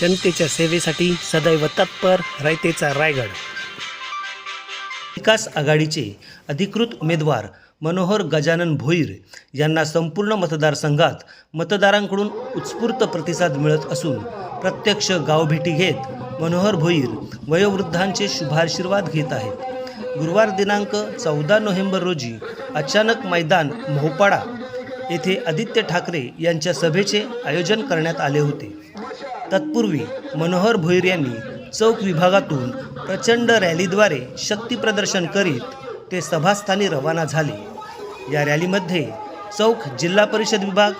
जनतेच्या सेवेसाठी सदैव तत्पर रयतेचा रायगड. विकास आघाडीचे अधिकृत उमेदवार मनोहर गजानन भोईर यांना संपूर्ण मतदारसंघात मतदारांकडून उत्स्फूर्त प्रतिसाद मिळत असून प्रत्यक्ष गावभेटी घेत मनोहर भोईर वयोवृद्धांचे शुभाशीर्वाद घेत आहेत. गुरुवार दिनांक चौदा नोव्हेंबर रोजी अचानक मैदान मोहपाडा येथे आदित्य ठाकरे यांच्या सभेचे आयोजन करण्यात आले होते. तत्पूर्वी मनोहर भोईर यांनी चौक विभागातून प्रचंड रॅलीद्वारे शक्तीप्रदर्शन करीत ते सभास्थानी रवाना झाले. या रॅलीमध्ये चौक जिल्हा परिषद विभाग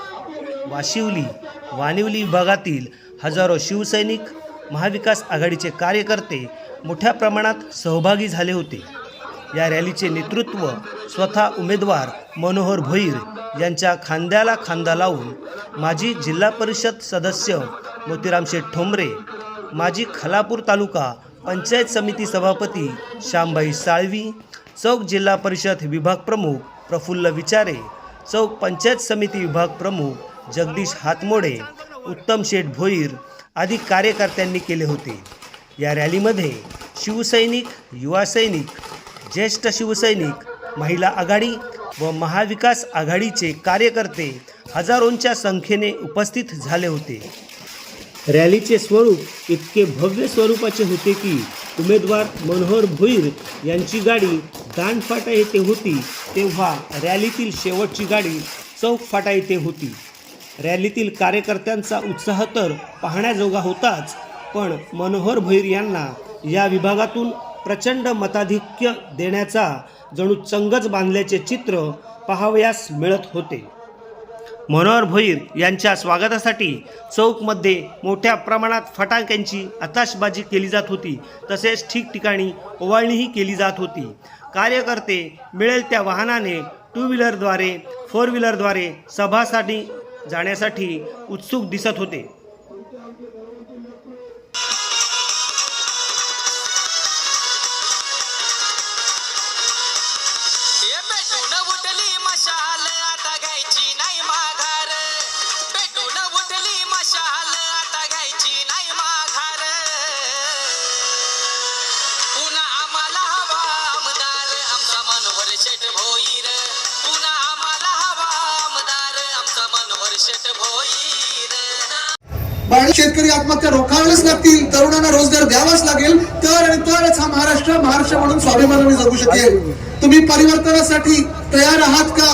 वाशिवली वानिवली विभागातील हजारो शिवसैनिक महाविकास आघाडीचे कार्यकर्ते मोठ्या प्रमाणात सहभागी झाले होते. या रॅलीचे नेतृत्व स्वतः उमेदवार मनोहर भोईर यांच्या खांद्याला खांदा लावून माजी जिल्हा परिषद सदस्य मोतीराम शेठ ठोंबरे माजी खलापूर तालुका पंचायत समिती सभापती श्यामबाई साळवी चौक जिल्हा परिषद विभाग प्रमुख प्रफुल्ल विचारे चौक पंचायत समिती विभाग प्रमुख जगदीश हातमोडे उत्तम शेठ भोईर आदी कार्यकर्त्यांनी केले होते. या रॅलीमध्ये शिवसैनिक युवा सैनिक ज्येष्ठ शिवसैनिक महिला आघाडी व महाविकास आघाडीचे कार्यकर्ते हजारोंच्या संख्येने उपस्थित झाले होते. रॅलीचे स्वरूप इतके भव्य स्वरूपाचे होते की उमेदवार मनोहर भोईर यांची गाडी दांडफाटा येथे होती तेव्हा रॅलीतील शेवटची गाडी चौक फाटा येथे होती. रॅलीतील कार्यकर्त्यांचा उत्साह तर पाहण्याजोगा होताच पण मनोहर भोईर यांना या विभागातून प्रचंड मताधिक्य देण्याचा जणू चंगच बांधल्याचे चित्र पाहावयास मिळत होते. मनोहर भोईर यांच्या स्वागतासाठी चौकमध्ये मोठ्या प्रमाणात फटाक्यांची आताशबाजी केली जात होती. तसेच ठिकठिकाणी ओवाळणीही केली जात होती. कार्यकर्ते मिळेल त्या वाहनाने टू व्हीलरद्वारे फोर व्हीलरद्वारे सभासाठी जाण्यासाठी उत्सुक दिसत होते. शेतकरी आत्महत्या रोखाव्याच लागतील तरुणांना रोजगार द्यावाच लागेल तर आणि तरच हा महाराष्ट्र महाराष्ट्र म्हणून स्वाभिमानाने जगू शकेल. तुम्ही परिवर्तनासाठी तयार आहात का?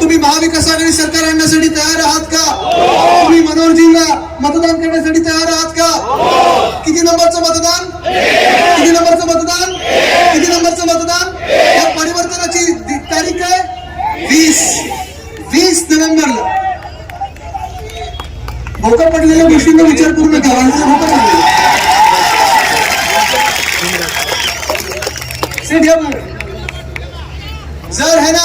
तुम्ही महाविकास आघाडी सरकार आणण्यासाठी तयार आहात का? तुम्ही मनोहरजींना मतदान करण्यासाठी तयार आहात का? किती नंबरचं मतदान किती नंबरचं मतदान किती नंबरचं मतदान या परिवर्तनाची दि- तारीख आहे वीस वीस नोव्हेंबरला भोका पडलेल्या गोष्टींचा विचार करू नका. माणसाला पडलेला. जर है ना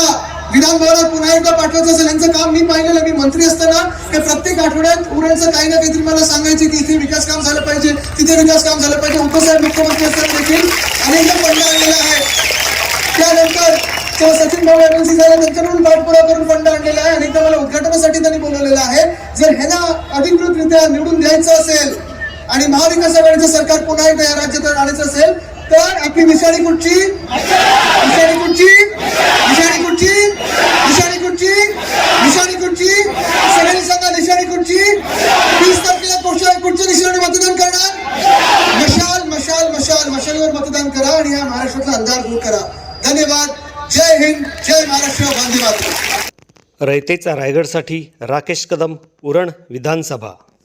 विधान भवनात पुन्हा एकदा पाठवायचं असेल यांचं काम मी पाहिलेलं मी मंत्री असताना ते प्रत्येक आठवड्यात उरणचं काही ना काहीतरी मला सांगायचे की इथे विकास काम झालं पाहिजे तिथे विकास काम झालं पाहिजे. उपसाहेब मुख्यमंत्री असताना देखील अनेकदा त्यानंतर सचिन भाऊ एमएनसी झाल्यानंतर त्यांच्याकडून पाठपुरा करून फंड आणलेला आहे आणि मला उद्घाटनासाठी त्यांनी बोलवलेलं आहे. जर ह्यांना अधिकृतरित्या निवडून द्यायचं असेल आणि महाविकास आघाडीचं सरकार पुन्हा एकदा या राज्यात आणायचं असेल तर आपली विषाणी कुठची विषाणी कुठची विषाणी कुठची विषाणी कुठची विषाणी कुठची सगळ्यांनी सांगा निशाणी कुठची वीस तारखेला कुठच्या कुठच्या निशाणी मतदान करणार. मशाल मशाल मशाल मशालीवर मतदान करा आणि या महाराष्ट्रातला अंधार दूर करा. धन्यवाद. जय हिंद जय महाराष्ट्र गांधी माता रयतेचा रायगडसाठी राकेश कदम उरण विधानसभा.